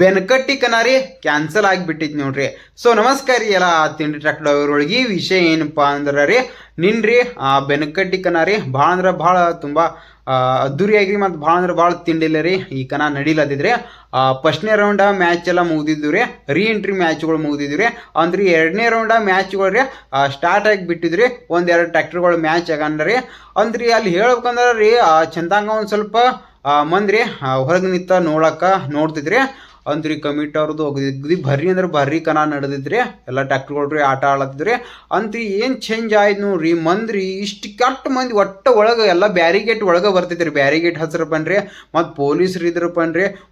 Benakatti ಕನಾರಿ cancel ಆಗಿಬಿಟ್ಟಿತ್ತು ನೋಡ್ರಿ. So ನಮಸ್ಕಾರ ರೀ ಎಲ್ಲ ತಿಂಡಿ ಟ್ರ್ಯಾಕ್ಟರ್ ಅವರೊಳಗೆ ವಿಷಯ ಏನಪ್ಪ ಅಂದ್ರೆ ರೀ, ನಿನ್ರಿ ಆ ಬೆನಕಟ್ಟಿ ಕನಾರಿ ಭಾಳ ಅಂದ್ರೆ ಭಾಳ ತುಂಬ ಅದ್ದೂರಿಯಾಗಿ ಮತ್ತು ಭಾಳ ಅಂದ್ರೆ ಭಾಳ ತಿಂಡಿಲ್ಲ ರೀ. ಈ ಕನ ಫಸ್ಟ್ ಫಸ್ಟ್ನೇ ರೌಂಡ ಮ್ಯಾಚ್ ಎಲ್ಲ ಮುಗಿದಿದ್ದು ರೀ. ರೀ ಎಂಟ್ರಿ ಮ್ಯಾಚ್ಗಳು ಮುಗಿದಿದ್ದು ರೀ. ಅಂದ್ರೆ ಎರಡನೇ ರೌಂಡ ಮ್ಯಾಚ್ಗಳು ರೀ ಸ್ಟಾರ್ಟ್ ಆಗಿ ಬಿಟ್ಟಿದ್ರಿ ಒಂದೆರಡು ಟ್ರ್ಯಾಕ್ಟರ್ಗಳು ಮ್ಯಾಚ್ ಆಗಂದ್ರಿ ಅಂದ್ರೆ ಅಲ್ಲಿ ಹೇಳ್ಬೇಕಂದ್ರೆ ರೀ ಚಂದಾಂಗ ಒಂದು ಸ್ವಲ್ಪ ಮಂದ್ರಿ ಮಂದಿ ಹೊರಗೆ ನಿಂತ ನೋಡಕ್ಕ ನೋಡ್ತಿದ್ರಿ. ಅಂದ್ರಿ, ಕಮಿಟಿ ಅವ್ರದ್ದು ಅಗದಿ ಬರ್ರಿ ಅಂದ್ರೆ ಬರ್ರಿ ಕನ ನಡೆದಿದ್ರಿ. ಎಲ್ಲ ಟ್ಯಾಕ್ಟ್ರಿಗಳು ರೀ ಆಟ ಆಡತ್ತಿದ್ರಿ ಅಂತ್ರಿ ಏನು ಚೇಂಜ್ ಆಯ್ತು ನೋಡ್ರಿ, ಮಂದ್ರಿ ಇಷ್ಟು ಕೆಟ್ಟ ಮಂದಿ ಒಟ್ಟ ಒಳಗೆ ಎಲ್ಲ ಬ್ಯಾರಿಗೇಟ್ ಒಳಗೆ ಬರ್ತಿದ್ರಿ ಬ್ಯಾರಿಗೇಟ್ ಹಚ್ರಪ್ಪನ್ರಿ ಮತ್ತು ಪೊಲೀಸ್ರು ಇದ್ರ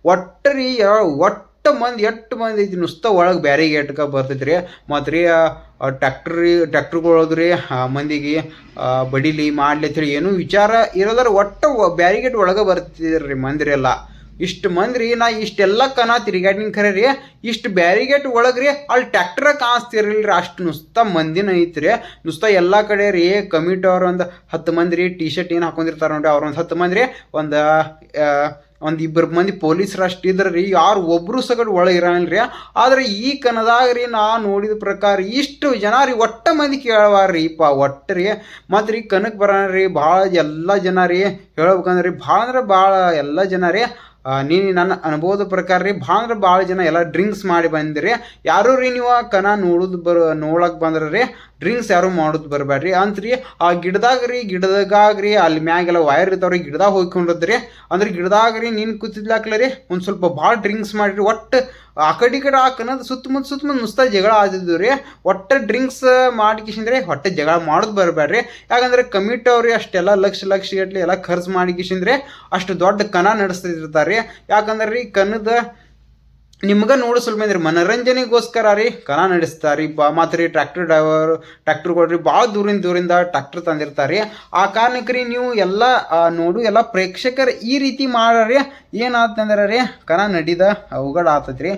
ಒಟ್ಟ ರೀ ಒಟ್ಟ ಮಂದಿ ಎಷ್ಟು ಮಂದಿ ಐತಿ ನುಸ್ತ ಒಳಗೆ ಬ್ಯಾರಿಗೇಟ್ಗೆ ಬರ್ತಿದ್ರಿ ಮತ್ತು ರೀ ಟ್ಯಾಕ್ಟ್ರಿ ಆ, ಮಂದಿಗೆ ಬಡಿಲಿ ಮಾಡ್ಲಿ ಏನು ವಿಚಾರ ಇರೋದ್ರ ಒಟ್ಟು ಬ್ಯಾರಿಗೇಟ್ ಒಳಗೆ ಬರ್ತಿದ್ರಿ ಮಂದಿರಿ ಎಲ್ಲ ಇಷ್ಟು ಮಂದಿ ರೀ, ನಾ ಇಷ್ಟೆಲ್ಲ ಕನ ತಿರುಗಾಡಿನ ಖರೆ ರೀ, ಇಷ್ಟು ಬ್ಯಾರಿಗೇಟ್ ಒಳಗ್ರಿ ಅಲ್ಲಿ ಟ್ಯಾಕ್ಟ್ರ ಕಾಣಿಸ್ತಿರಲಿಲ್ಲ ರೀ, ಅಷ್ಟು ನುಸ್ತ ಮಂದಿನ ಐತ್ರಿ ನುಸ್ತ ಎಲ್ಲ ಕಡೆ ರೀ, ಕಮಿಟಿ ಅವ್ರು ಒಂದು ಹತ್ತು ಮಂದಿ ರೀ ಟಿ ಶರ್ಟ್ ಏನು ಹಾಕೊಂಡಿರ್ತಾರೆ ನೋಡ್ರಿ, ಅವ್ರ ಒಂದು ಹತ್ತು ಮಂದಿ ರೀ, ಒಂದು ಒಂದು ಇಬ್ಬರು ಮಂದಿ ಪೊಲೀಸರು ಅಷ್ಟು ಇದ್ರೆ ರೀ, ಯಾರು ಒಬ್ಬರು ಸಗಡ್ ಒಳಗೆ ಇರಲ್ಲ ರೀ, ಆದ್ರೆ ಈ ಕನದಾಗ ರೀ, ನಾ ನೋಡಿದ ಪ್ರಕಾರ ಇಷ್ಟು ಜನ ರೀ, ಒಟ್ಟ ಮಂದಿ ಕೇಳವಾರ ರೀ ಒಟ್ಟ ರೀ, ಮತ್ತು ರೀ ಕನಕ್ ಬರೋಣ ರೀ, ಭಾಳ ಎಲ್ಲ ಜನ ರೀ, ಹೇಳ್ಬೇಕಂದ್ರೆ ರೀ, ಭಾಳ ಅಂದ್ರೆ ಭಾಳ ಎಲ್ಲ ಜನ ರೀ ಆ, ನೀ ನನ್ನ ಅನುಭವದ ಪ್ರಕಾರ ರೀ ಭಾಳ ಅಂದ್ರೆ ಭಾಳ ಜನ ಎಲ್ಲ ಡ್ರಿಂಕ್ಸ್ ಮಾಡಿ ಬಂದಿರಿ. ಯಾರು ರೀ ನೀವು ಕನ ನೋಡೋದು ಬರ ನೋಡಕ್ಕೆ ಬಂದ್ರೆ ರೀ ಡ್ರಿಂಕ್ಸ್ ಯಾರು ಮಾಡೋದು ಬರಬೇಡ್ರಿ ಅಂತ್ರಿ ಆ ಗಿಡದಾಗ ರೀ ಗಿಡದಾಗ ರೀ ಅಲ್ಲಿ ಮ್ಯಾಗೆಲ್ಲ ವೈರ್ ಇರ್ತಾವ್ರಿ ಗಿಡದಾಗ ಹೋಗ್ಕೊಂಡಿದ್ರಿ ಅಂದ್ರೆ ಗಿಡದಾಗ ರೀ ನೀನು ಕೂತಿದ್ಲಾಕ್ಲ ರೀ ಒಂದು ಸ್ವಲ್ಪ ಭಾಳ ಡ್ರಿಂಕ್ಸ್ ಮಾಡಿರಿ ಒಟ್ಟು ಆ ಕಡೆ ಈ ಕಡೆ ಆ ಕನ್ನದ ಸುತ್ತಮುತ್ತ ಸುತ್ತಮುತ್ತ ನುಸ್ತಾ ಜಗಳ ಆದಿದ್ದು ರೀ. ಒಟ್ಟು ಡ್ರಿಂಕ್ಸ್ ಮಾಡಿಕಿಸಿಂದ್ರೆ ಹೊಟ್ಟೆ ಜಗಳ ಮಾಡೋದು ಬರಬೇಡ್ರಿ ಯಾಕಂದ್ರೆ ಕಮಿಟ್ ಅವ್ರಿ, ಅಷ್ಟೆಲ್ಲ ಲಕ್ಷ ಲಕ್ಷ ಗಟ್ಲೆ ಎಲ್ಲ ಖರ್ಚು ಮಾಡಿಕಿಸಿಂದ್ರೆ ಅಷ್ಟು ದೊಡ್ಡ ಕನ ನಡೆಸ್ತಿರ್ತಾರೆ ಯಾಕಂದ್ರೆ ರೀ ಕನದ ನಿಮ್ಗೆ ನೋಡು ಸ್ವಲ್ಪ ಅಂದ್ರೆ ಮನೋರಂಜನೆಗೋಸ್ಕರ ರೀ ಕನ ನಡೆಸ್ತಾರೆ ರೀ, ಬಾ ಮಾತ್ರ ರೀ ಟ್ರ್ಯಾಕ್ಟರ್ ಡ್ರೈವರ್ ಟ್ರ್ಯಾಕ್ಟರ್ ಕೊಡ್ರಿ ಭಾಳ ದೂರಿಂದ ದೂರಿಂದ ಟ್ರ್ಯಾಕ್ಟರ್ ತಂದಿರ್ತಾರೆ ಆ ಕಾರಣಕ್ಕೆ ರೀ ನೀವು ಎಲ್ಲ ನೋಡು, ಎಲ್ಲ ಪ್ರೇಕ್ಷಕರು ಈ ರೀತಿ ಮಾಡ್ರಿ ಏನಾತಂದ್ರೆ ರೀ ಕನ ನಡೀದ, ಅವುಗಳ ಆತತ್ರಿ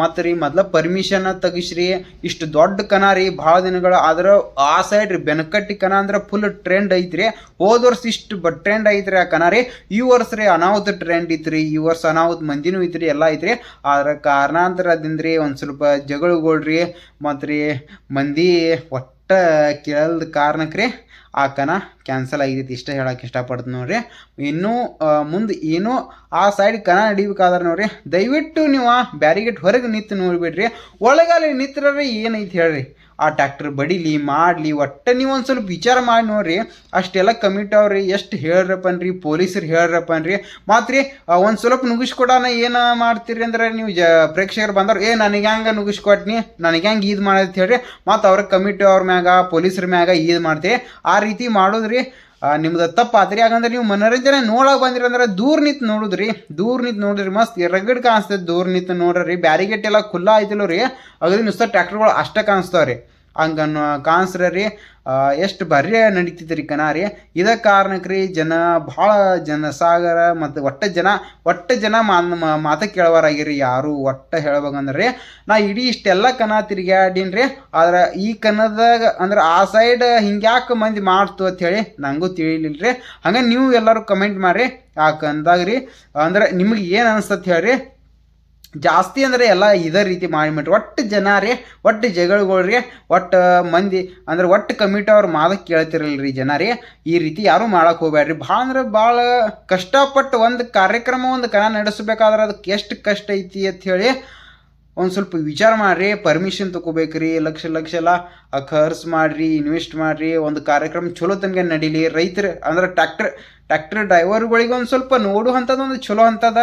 ಮತ್ತು ರೀ ಮೊದ್ಲು ಪರ್ಮಿಷನ್ ತೆಗಿಸ್ರಿ, ಇಷ್ಟು ದೊಡ್ಡ ಕನ ರೀ, ಭಾಳ ದಿನಗಳು ಆದ್ರೆ ಆ ಸೈಡ್ ರೀ, ಬೆನಕಟ್ಟಿ ಕನ ಅಂದ್ರೆ ಫುಲ್ ಟ್ರೆಂಡ್ ಐತ್ರಿ. ಹೋದ ವರ್ಷ ಇಷ್ಟು ಬ ಟ್ರೆಂಡ್ ಐತ್ರಿ ಆ ಕನ ರೀ. ಈ ವರ್ಷ ರೀ ಅನಾಹುತ ಟ್ರೆಂಡ್ ಐತ್ರಿ, ಈ ವರ್ಷ ಅನಾಹುತ ಮಂದಿನೂ ಐತ್ರಿ, ಎಲ್ಲ ಐತ್ರಿ. ಆದ್ರೆ ಕಾರಣಾಂತರದಿಂದ ರೀ ಒಂದು ಸ್ವಲ್ಪ ಜಗಳಗೊಳ್ರಿ ಮತ್ತು ರೀ ಮಂದಿ ಒಟ್ಟು ಕೇಳಲ್ದ ಕಾರಣಕ್ಕೆ ರೀ ಆ ಕನ ಕ್ಯಾನ್ಸಲ್ ಆಗೈತಿ ಇಷ್ಟ ಹೇಳಕ್ಕೆ ಇಷ್ಟಪಡ್ತೀನಿ ನೋಡ್ರಿ. ಇನ್ನೂ ಮುಂದೆ ಏನೋ ಆ ಸೈಡ್ ಕನ ಹಿಡಿಬೇಕಾದ್ರೆ ನೋಡ್ರಿ. ದಯವಿಟ್ಟು ನೀವು ಬ್ಯಾರಿಗೇಟ್ ಹೊರಗೆ ನಿಂತು ನೋಡಿಬಿಡ್ರಿ. ಒಳಗಲ್ಲಿ ನಿಂತ್ರೆ ಏನೈತಿ ಹೇಳ್ರಿ? ಆ ಟ್ಯಾಕ್ಟರ್ ಬಡಿಲಿ, ಮಾಡಲಿ, ಒಟ್ಟು ನೀವು ಒಂದು ಸ್ವಲ್ಪ ವಿಚಾರ ಮಾಡಿ ನೋಡ್ರಿ. ಅಷ್ಟೆಲ್ಲ ಕಮಿಟ್ ಅವ್ರಿ, ಎಷ್ಟು ಹೇಳ್ರಪ್ಪನ್ರಿ, ಪೊಲೀಸರು ಹೇಳ್ರಪ್ಪನ್ರಿ. ಮತ್ತು ರೀ ಒಂದು ಸ್ವಲ್ಪ ನುಗ್ಗಿಸ್ಕೊಡೋಣ ಏನು ಮಾಡ್ತೀರಿ ಅಂದ್ರೆ ನೀವು ಜ, ಪ್ರೇಕ್ಷಕರು ಬಂದವ್ರು, ಏ, ನನಗೆ ಹೆಂಗೆ ನುಗ್ಗಿಸ್ಕೊಟ್ನಿ ನನಗೆ ಹೆಂಗೆ ಇದು ಮಾಡೋದು? ಹೇಳ್ರಿ. ಮತ್ತು ಅವ್ರ ಕಮಿಟಿ ಅವ್ರ ಮ್ಯಾಗ, ಪೊಲೀಸ್ರ ಮ್ಯಾಗ ಇದು ಮಾಡ್ತೀವಿ. ಆ ರೀತಿ ಮಾಡೋದ್ರಿ. ನಿಮ್ದು ತಪ್ಪಾತ್ರಿ ಯಾಕಂದ್ರೆ ನೀವು ಮನೋರಂಜನೆ ನೋಡಕ್ ಬಂದಿರಿ ಅಂದ್ರೆ ದೂರ ನಿಂತು ನೋಡುದ್ರಿ. ದೂರ ನಿಂತು ನೋಡಿದ್ರಿ. ಮಸ್ತ್ ರಗಡ್ ಕಾಣಿಸ್ತದೆ ದೂರ ನಿಂತು ನೋಡ್ರಿ. ಬ್ಯಾರಿಗೇಟ್ ಎಲ್ಲ ಖುಲ್ಲಾ ಐತಿಲ್ಲ ರೀ. ಅಗದಿ ನುಸ್ತ ಟ್ರ್ಯಾಕ್ಟರ್ಗಳು ಅಷ್ಟೇ ಕಾಣಿಸ್ತಾವ ರೀ ಹಂಗನ್ನು ಕಾಣಿಸ್ರ ರೀ ಎಷ್ಟು ಬರ್ರೆ ನಡೀತಿತ್ತು ರೀ ಕಣ ರೀ ಇದ ಕಾರಣಕ್ಕೆ ರೀ ಜನ ಭಾಳ ಜನಸಾಗರ ಮತ್ತು ಒಟ್ಟ ಜನ ಒಟ್ಟ ಜನ ಮಾತ ಕೇಳೋರಾಗಿರಿ ಯಾರು ಒಟ್ಟ ಹೇಳ್ಬೇಕಂದ್ರೆ. ನಾ ಇಡೀ ಇಷ್ಟೆಲ್ಲ ಕನ ತಿರ್ಗ್ಯಾಡೀನಿ ರೀ ಆದ್ರೆ ಈ ಕನ್ನದಾಗ ಅಂದ್ರೆ ಆ ಸೈಡ್ ಹಿಂಗ್ಯಾಕೆ ಮಂದಿ ಮಾಡ್ತು ಅಂತ ಹೇಳಿ ನನಗೂ ತಿಳಿಲಿಲ್ಲ ರೀ ಹಂಗೆ ನೀವು ಎಲ್ಲರೂ ಕಮೆಂಟ್ ಮಾಡಿರಿ ಆ ಕನ್ನದಾಗ ರೀ ಅಂದ್ರೆ ನಿಮ್ಗೆ ಏನು ಅನಿಸ್ತತ್ ಹೇಳ್ರಿ? ಜಾಸ್ತಿ ಅಂದರೆ ಎಲ್ಲ ಇದೇ ರೀತಿ ಮಾಡಿಬಿಟ್ರಿ ಒಟ್ಟು ಜನ ರೀ, ಒಟ್ಟು ಜಗಳಗಳ್ರಿ ಒಟ್ಟು ಮಂದಿ, ಅಂದ್ರೆ ಒಟ್ಟು ಕಮಿಟಿ ಅವ್ರ ಮಾದಕ್ಕೆ ಕೇಳ್ತಿರಲ್ಲ ರೀ ಜನ ರೀ. ಈ ರೀತಿ ಯಾರೂ ಮಾಡಕ್ಕೆ ಹೋಗ್ಬೇಡ್ರಿ ಭಾಳ ಅಂದ್ರೆ ಭಾಳ ಕಷ್ಟಪಟ್ಟು ಒಂದು ಕಾರ್ಯಕ್ರಮ ಒಂದು ಕನ ನಡೆಸಬೇಕಾದ್ರೆ ಅದಕ್ಕೆ ಎಷ್ಟು ಕಷ್ಟ ಐತಿ ಅಂತ ಹೇಳಿ ಒಂದು ಸ್ವಲ್ಪ ವಿಚಾರ ಮಾಡಿರಿ. ಪರ್ಮಿಷನ್ ತೊಗೋಬೇಕ್ರಿ ಲಕ್ಷ ಲಕ್ಷ ಎಲ್ಲ ಖರ್ಚು ಮಾಡಿರಿ ಇನ್ವೆಸ್ಟ್ ಮಾಡಿರಿ. ಒಂದು ಕಾರ್ಯಕ್ರಮ ಚಲೋ ತನಕ ನಡೀಲಿ. ರೈತರು ಅಂದ್ರೆ ಟ್ಯಾಕ್ಟರ್ ಟ್ಯಾಕ್ಟರ್ ಡ್ರೈವರ್ಗಳಿಗೆ ಒಂದು ಸ್ವಲ್ಪ ನೋಡು ಒಂದು ಚಲೋ ಅಂಥದ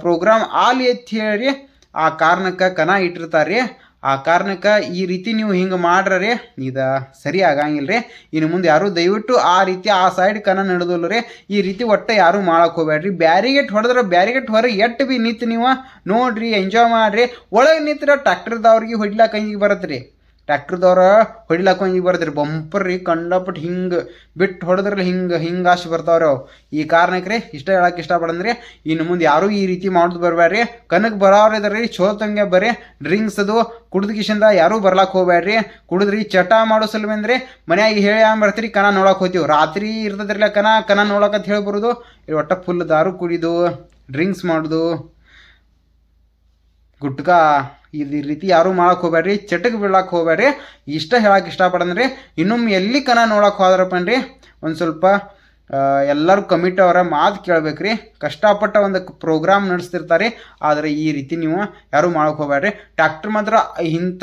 ಪ್ರೋಗ್ರಾಮ್ ಆಲಿ ಅಂತ ಹೇಳಿ ಆ ಕಾರಣಕ್ಕೆ ಕನ ಇಟ್ಟಿರ್ತಾರೆ ರೀ ಆ ಕಾರಣಕ್ಕೆ ಈ ರೀತಿ ನೀವು ಹಿಂಗೆ ಮಾಡ್ರಿ ಇದು ಸರಿ ಆಗಂಗಿಲ್ಲ ರೀ ಇನ್ನು ಮುಂದೆ ಯಾರೂ ದಯವಿಟ್ಟು ಆ ರೀತಿ ಆ ಸೈಡ್ ಕನ ನಡೆದಿಲ್ಲ ರೀ ಈ ರೀತಿ ಒಟ್ಟು ಯಾರೂ ಮಾಡಕ್ಕೆ ಹೋಗ್ಬೇಡ್ರಿ ಬ್ಯಾರಿಗೇಟ್ ಹೊಡೆದ್ರೆ ಬ್ಯಾರಿಗೇಟ್ ಹೊರಗೆ ಎಟ್ಟು ಬಿ ನಿಂತು ನೀವು ನೋಡ್ರಿ ಎಂಜಾಯ್ ಮಾಡಿರಿ. ಒಳಗೆ ನಿಂತ್ರ ಟ್ರ್ಯಾಕ್ಟರ್ದವ್ರಿಗೆ ಹೊಡ್ಲಾಕ ಹಿಂಗೆ ಬರತ್ತೆ ರೀ ಟ್ರ್ಯಾಕ್ಟರ್ದವ್ರ ಹೊಡಿಲಾಕ ಹಿಂಗೆ ಬರ್ತದ್ರಿ ಬಂಪರ್ ರೀ ಕಂಡಪಟ್ಟು ಹಿಂಗೆ ಬಿಟ್ಟು ಹೊಡೆದ್ರಲ್ಲಿ ಹಿಂಗೆ ಹಿಂಗೆ ಆಶೆ ಬರ್ತಾವ್ರಿ ಅವು ಈ ಕಾರಣಕ್ಕೆ ರೀ ಇಷ್ಟ ಹೇಳಕ್ಕೆ ಇಷ್ಟಪಡಂದ್ರಿ. ಇನ್ನು ಮುಂದೆ ಯಾರೂ ಈ ರೀತಿ ಮಾಡೋದು ಬರಬೇಡ್ರಿ ಕನಕ್ ಬರೋರು ಇದಾರೆ ರೀ ಚಲೋ ತಂಗೆ ಬರ್ರಿ. ಡ್ರಿಂಕ್ಸ್ ಅದು, ಕುಡ್ದು ಕಿಶಿಂದ ಯಾರೂ ಬರ್ಲಾಕ್ ಹೋಗ್ಬೇಡ್ರಿ ಕುಡಿದ್ರಿ, ಚಟ ಮಾಡೋ ಸಲುವಂದ್ರೆ. ಮನ್ಯಾಗ ಹೇಳಿ ಹಂಗೆ ಬರ್ತೀರಿ, ಕನ ನೋಡಕ್ಕೆ ಹೋಗ್ತೀವಿ. ರಾತ್ರಿ ಇರ್ತದ್ರಲ್ಲ ಕನ ಕನ ನೋಡಕ್ಕಂತ ಹೇಳಿ ಬರೋದು. ಇಲ್ಲಿ ಒಟ್ಟ ಫುಲ್ ದಾರು ಕುಡಿದು, ಡ್ರಿಂಕ್ಸ್ ಮಾಡೋದು. ಗುಟ್ಕಾ. ಇದು ರೀತಿ ಯಾರು ಮಾಡಕ್ಕೆ ಹೋಗ್ಬೇಡ್ರಿ, ಚಟಕ್ ಬೀಳಕ್ಕೆ ಹೋಗ್ಬೇಡ್ರಿ. ಇಷ್ಟ ಹೇಳಕ್ಕೆ ಇಷ್ಟಪಡಂದ್ರಿ. ಇನ್ನೊಮ್ಮೆ ಎಲ್ಲಿ ಕನ ನೋಡಕ್ಕೆ ಹೋದ್ರಪ್ಪನ್ರಿ, ಒಂದು ಸ್ವಲ್ಪ ಎಲ್ಲರೂ ಕಮಿಟ್ ಅವರ ಮಾತು ಕೇಳಬೇಕ್ರಿ. ಕಷ್ಟಪಟ್ಟ ಒಂದು ಪ್ರೋಗ್ರಾಮ್ ನಡೆಸ್ತಿರ್ತಾರೆ. ಆದರೆ ಈ ರೀತಿ ನೀವು ಯಾರೂ ಮಾಡಕ್ಕೆ ಹೋಗ್ಬೇಡ್ರಿ. ಟ್ಯಾಕ್ಟ್ರ್ ಮಾತ್ರ ಇಂಥ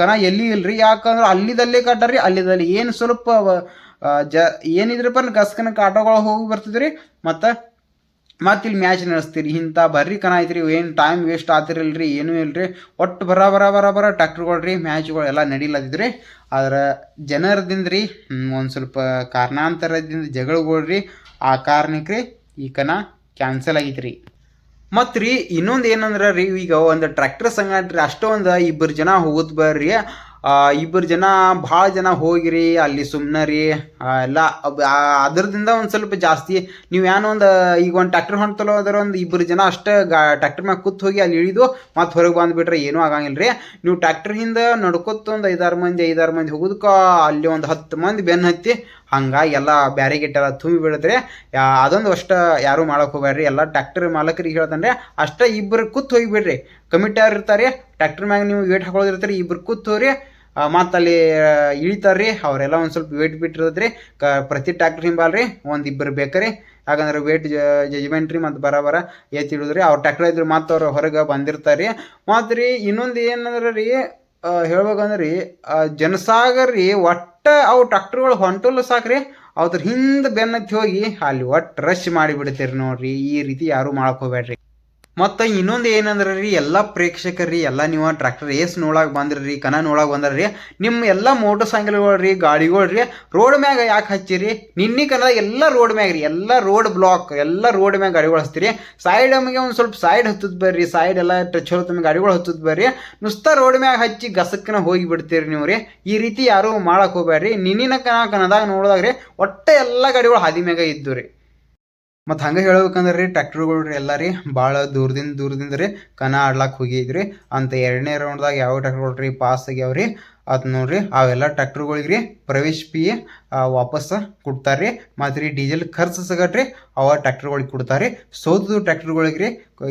ಕನ ಎಲ್ಲಿ ಇಲ್ರಿ? ಯಾಕಂದ್ರೆ ಅಲ್ಲಿದಲ್ಲೇ ಕಟ್ಟಾರಿ ಅಲ್ಲಿದಲ್ಲಿ ಏನು ಸ್ವಲ್ಪ ಜ ಏನಿದ್ರಪ್ಪ ಗಸ್ಕನ ಕಾಟೋಗಳು ಹೋಗಿ ಬರ್ತಿದ್ರಿ. ಮತ್ತು ಮತ್ತೆ ಇಲ್ಲಿ ಮ್ಯಾಚ್ ನಡೆಸ್ತೀರಿ? ಇಂಥ ಬರ್ರಿ ಕನ ಐತ್ರಿ ಏನು ಟೈಮ್ ವೇಸ್ಟ್ ಆತಿರಲ್ರಿ ಏನೂ ಇಲ್ಲರಿ ಒಟ್ಟು ಬರ ಬರ ಬರ ಬರ ಮ್ಯಾಚ್ಗಳು ಎಲ್ಲ ನಡೀಲತ್ತಿದ್ರಿ ಆದ್ರೆ ಜನರದಿಂದ ರೀ ಒಂದು ಸ್ವಲ್ಪ ಕಾರಣಾಂತರದಿಂದ ಜಗಳಗಳು ರೀ ಆ ಕಾರಣಕ್ಕೆ ರೀ ಈ ಕನ ಕ್ಯಾನ್ಸಲ್ ಆಗೈತ್ರಿ ಮತ್ತು ರೀ ಇನ್ನೊಂದು ಏನಂದ್ರೆ ರೀ, ಈಗ ಒಂದು ಟ್ರ್ಯಾಕ್ಟರ್ ಸಂಗಾಟ್ರಿ, ಅಷ್ಟೊಂದು ಇಬ್ಬರು ಜನ ಹೋಗುತ್ತ ಬರ್ರಿ. ಇಬ್ಬರು ಜನ ಭಾಳ ಜನ ಹೋಗಿರಿ, ಅಲ್ಲಿ ಸುಮ್ಮನೆ ರೀ ಎಲ್ಲ ಅದರದಿಂದ ಒಂದು ಸ್ವಲ್ಪ ಜಾಸ್ತಿ. ನೀವು ಏನೋ ಒಂದು, ಈಗ ಒಂದು ಟ್ರ್ಯಾಕ್ಟರ್ ಹೊಂಟಲ್ಲ ಅದರ ಒಂದು ಇಬ್ಬರು ಜನ ಅಷ್ಟೇ ಗಾ ಟ್ರ್ಯಾಕ್ಟರ್ ಮ್ಯಾಗ ಕೂತ್ ಹೋಗಿ ಅಲ್ಲಿ ಇಳಿದು ಮತ್ತು ಹೊರಗೆ ಬಂದುಬಿಟ್ರೆ ಏನೂ ಆಗಂಗಿಲ್ಲ ರೀ ನೀವು ಟ್ರ್ಯಾಕ್ಟರ್ ಹಿಂದೆ ನಡ್ಕೊತ ಒಂದು ಐದಾರು ಮಂದಿ ಐದಾರು ಮಂದಿ ಹೋಗೋದಕ್ಕೆ ಅಲ್ಲಿ ಒಂದು ಹತ್ತು ಮಂದಿ ಬೆನ್ನು ಹತ್ತಿ ಹಂಗಾಗಿ ಎಲ್ಲ ಬ್ಯಾರೆ ಎಲ್ಲ ತುಂಬಿ ಬಿಡಿದ್ರೆ. ಅದೊಂದು ಅಷ್ಟು ಯಾರೂ ಮಾಡೋಕೆ ಹೋಗ್ಬೇಡ್ರಿ ಎಲ್ಲ ಟ್ರ್ಯಾಕ್ಟರ್ ಮಾಲಕರಿಗೆ ಹೇಳ್ದಂದ್ರೆ ಅಷ್ಟೇ ಇಬ್ಬರು ಕೂತ್ ಹೋಗಿಬಿಡ್ರಿ. ಕಮಿಟ್ಯಾರ್ ಇರ್ತಾರೆ ಟ್ರ್ಯಾಕ್ಟರ್ ಮ್ಯಾಗ ನೀವು ವೇಟ್ ಹಾಕೊಳ್ಳೋದಿರ್ತಾರೆ ಇಬ್ಬರು ಕೂತ್ ಮತ್ತು ಅಲ್ಲಿ ಇಳಿತಾರ್ರಿ. ಅವರೆಲ್ಲ ಒಂದು ಸ್ವಲ್ಪ ವೇಟ್ ಬಿಟ್ಟಿರ್ತದ್ರಿ ಕ, ಪ್ರತಿ ಟ್ಯಾಕ್ಟ್ರ್ ಹಿಂಬಾಲ್ರಿ. ಒಂದು ಇಬ್ಬರು ಬೇಕ್ರಿ. ಯಾಕಂದ್ರೆ ವೇಟ್ ಜಜ್ಮೆಂಟ್ ರೀ ಮತ್ತು ಬರಬರ ಎತ್ತಿ ಇಳಿದ್ರಿ ಅವ್ರು ಟ್ಯಾಕ್ಟರ್ ಇದ್ರು ಮತ್ತು ಅವ್ರು ಹೊರಗೆ ಬಂದಿರ್ತಾರೆ ರೀ ಮತ್ತು ರೀ, ಇನ್ನೊಂದು ಏನಂದ್ರೆ ರೀ ಹೇಳ್ಬೇಕಂದ್ರೆ ರೀ ಜನಸಾಗರ್ ರೀ, ಒಟ್ಟು ಅವು ಟ್ರ್ಯಾಕ್ಟರ್ಗಳು ಹೊಂಟಲ್ಲ ಸಾಕ್ರಿ. ಅದ್ರ ಹಿಂದೆ ಬೆನ್ನತ್ತಿ ಹೋಗಿ ಅಲ್ಲಿ ಒಟ್ಟು ರಶ್ ಮಾಡಿಬಿಡ್ತೀರಿ ನೋಡ್ರಿ. ಈ ರೀತಿ ಯಾರು ಹೋಗ್ಬೇಡ್ರಿ ಮತ್ತು ಇನ್ನೊಂದು ಏನಂದ್ರೆ ರೀ, ಎಲ್ಲ ಪ್ರೇಕ್ಷಕರು ಎಲ್ಲ ನೀವು ಟ್ರ್ಯಾಕ್ಟರ್ ಏಸ್ ನೋಡಕ್ಕೆ ಬಂದ್ರಿ ರೀ, ಕನ ನೋಡಕ್ಕೆ ಬಂದ್ರಿ ರೀ ನಿಮ್ಮ ಎಲ್ಲ ಮೋಟರ್ ಸೈಕಲ್ಗಳು ರೀ, ಗಾಡಿಗಳು ರೀ ರೋಡ್ ಮ್ಯಾಗ ಯಾಕೆ ಹಚ್ಚಿರಿ? ನಿನ್ನೆ ಕನ್ನಡ ಎಲ್ಲ ರೋಡ್ ಮ್ಯಾಗ ರೀ, ಎಲ್ಲ ರೋಡ್ ಬ್ಲಾಕ್ ಎಲ್ಲ ರೋಡ್ ಮ್ಯಾಗ ಗಾಡಿಗಳು ಹಚ್ತೀರಿ. ಸೈಡ್ ನಮಗೆ ಒಂದು ಸ್ವಲ್ಪ ಸೈಡ್ ಹತ್ತದ ಬರ್ರಿ ಸೈಡ್ ಎಲ್ಲ ಟಚ್ ಹೊರತು ಗಾಡಿಗಳು ಹತ್ತದ ಬರ್ರಿ. ನುಸ್ತಾ ರೋಡ್ ಮ್ಯಾಗ ಹಚ್ಚಿ ಗಸಕ್ಕನ ಹೋಗಿ ಬಿಡ್ತೀರಿ ನೀವು ರೀ. ಈ ರೀತಿ ಯಾರು ಮಾಡಕ್ಕೆ ಹೋಗ್ಬೇಡ್ರಿ ನಿನ್ನಿನ ಕನ ಕನದಾಗ ನೋಡಿದಾಗ ರೀ, ಒಟ್ಟೆ ಎಲ್ಲ ಗಾಡಿಗಳು ಹಾದಿ ಮ್ಯಾಗ ಇದ್ದು ರೀ. ಮತ್ತು ಹಂಗೆ ಹೇಳ್ಬೇಕಂದ್ರೆ ರೀ ಟ್ರ್ಯಾಕ್ಟರ್ಗಳು ರೀ ಎಲ್ಲ ರೀ, ಭಾಳ ದೂರದಿಂದ ದೂರದಿಂದ ರೀ ಕನ ಆಡ್ಲಾಕ್ ಹೋಗಿದ್ರಿ. ಅಂತ ಎರಡನೇ ರೌಂಡ್ದಾಗ ಯಾವ ಟ್ರ್ಯಾಕ್ಟರ್ಗಳು ರೀ ಪಾಸ್ ಆಗ್ಯಾವ ರೀ ಅದು ನೋಡ್ರಿ, ಅವೆಲ್ಲ ಟ್ರ್ಯಾಕ್ಟರ್ಗಳಿಗೆ ರೀ ಪ್ರವೇಶ ಫೀ ವಾಪಸ್ ಕೊಡ್ತಾರೆ ರೀ ಮತ್ತು ರೀ ಡೀಸೆಲ್ ಖರ್ಚು ಸಿಗಟ್ರಿ ಅವ ಟ್ರ್ಯಾಕ್ಟರ್ಗಳಿಗೆ ಕೊಡ್ತಾರೆ ಸೋತದು ಟ್ರ್ಯಾಕ್ಟರ್ಗಳಿಗೆ ರೀ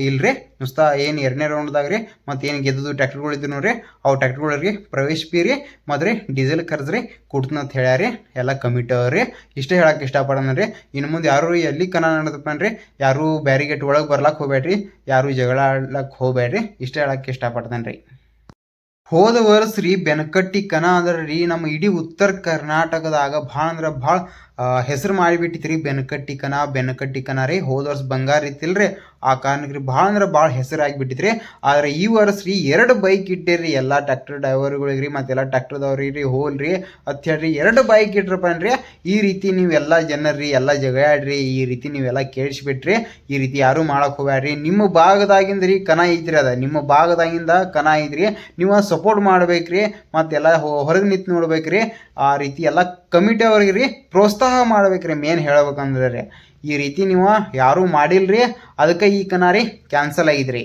ಇಲ್ರಿ, ನುಸ್ತಾ ಏನು ಎರಡನೇ ರೌಂಡ್ದಾಗ ರೀ ಮತ್ತು ಏನು ಗೆದ್ದದು ಟ್ರ್ಯಾಕ್ಟರ್ಗಳು ಇದ್ದು ನೋಡ್ರಿ, ಅವು ಟ್ರ್ಯಾಕ್ಟರ್ಗಳಿಗೆ ಪ್ರವೇಶ ಫೀ ರೀ ಮತ್ತು ರೀ ಡೀಸೆಲ್ ಖರ್ಚು ರೀ ಕೊಡ್ತಂತ ಹೇಳ್ಯಾರಿ ಎಲ್ಲ ಕಮಿಟಿ ಅವ್ರಿ. ಇಷ್ಟೇ ಹೇಳಕ್ಕೆ ಇಷ್ಟಪಡೋಣ ರೀ ಇನ್ನು ಮುಂದೆ ಯಾರು ಎಲ್ಲಿ ಕನ ನಡೆದಪ್ಪನ್ರಿ ಯಾರು ಬ್ಯಾರಿಗೇಟ್ ಒಳಗೆ ಬರ್ಲಾಕ್ ಹೋಗ್ಬೇಡ್ರಿ ಯಾರು ಜಗಳ ಆಡ್ಲಕ್ಕೆ ಹೋಗ್ಬೇಡ್ರಿ ಇಷ್ಟೇ ಹೇಳಕ್ಕೆ ಇಷ್ಟಪಡ್ತಾನೆ ರೀ ಹೋದ ವರ್ಷ ರೀ ಬೆನಕಟ್ಟಿ ಕನ ಅಂದ್ರೆ ರೀ ನಮ್ಮ ಇಡೀ ಉತ್ತರ ಕರ್ನಾಟಕದಾಗ ಭಾಳ ಅಂದ್ರೆ ಭಾಳ ಹೆಸರು ಮಾಡಿಬಿಟ್ಟಿತ್ತು ರೀ ಬೆನಕಟ್ಟಿ ಕನ ಬೆನಕಟ್ಟಿ ಕನ ರೀ. ಹೋದ ವರ್ಷ ಬಂಗಾರ ಇತ್ತಿಲ್ರಿ. ಆ ಕಾರಣಕ್ಕೆ ರೀ ಭಾಳ ಅಂದ್ರೆ ಭಾಳ ಹೆಸರಾಗಿಬಿಟ್ಟಿತ್ತು ರೀ ಆದರೆ ಈ ವರ್ಷ ರೀ ಎರಡು ಬೈಕ್ ಇಟ್ಟಿರಿ ಎಲ್ಲ ಟ್ರ್ಯಾಕ್ಟರ್ ಡ್ರೈವರ್ಗಳಿಗೆ ರೀ ಮತ್ತೆಲ್ಲ ಟ್ರ್ಯಾಕ್ಟರ್ದವ್ರಿ ರೀ ಹೋಲ್ರಿ. ಅಂತ ಹೇಳ್ರಿ, ಎರಡು ಬೈಕ್ ಇಟ್ರಪ್ಪನ್ರಿ ಈ ರೀತಿ ನೀವೆಲ್ಲ ಜನರಿ ಎಲ್ಲ ಜಗಳಾಡ್ರಿ, ಈ ರೀತಿ ನೀವೆಲ್ಲ ಕೇಳಿಸ್ಬಿಟ್ರಿ. ಈ ರೀತಿ ಯಾರು ಮಾಡಕ್ ಹೋಗ್ಯಾಡ್ರಿ ನಿಮ್ಮ ಭಾಗದಾಗಿಂದ ರೀ ಕನ ಐತ್ರಿ ಅದ. ನಿಮ್ಮ ಭಾಗದಾಗಿಂದ ಕನ ಐತ್ರಿ. ನೀವು ಸಪೋರ್ಟ್ ಮಾಡ್ಬೇಕ್ರಿ. ಮತ್ತೆಲ್ಲ ಹೊರಗೆ ನಿಂತು ನೋಡ್ಬೇಕ್ರಿ. ಆ ರೀತಿ ಎಲ್ಲ ಕಮಿಟಿ ಅವ್ರಿಗೆ ರೀ ಪ್ರೋತ್ಸಾಹ ಮಾಡ್ಬೇಕ್ರಿ ಮೇನ್ ಹೇಳ್ಬೇಕಂದ್ರೆ ರೀ. ಈ ರೀತಿ ನೀವು ಯಾರೂ ಮಾಡಿಲ್ಲ ರೀ ಅದಕ್ಕೆ ಈ ಕನ ರೀ ಕ್ಯಾನ್ಸಲ್ ಆಗಿದ್ರಿ.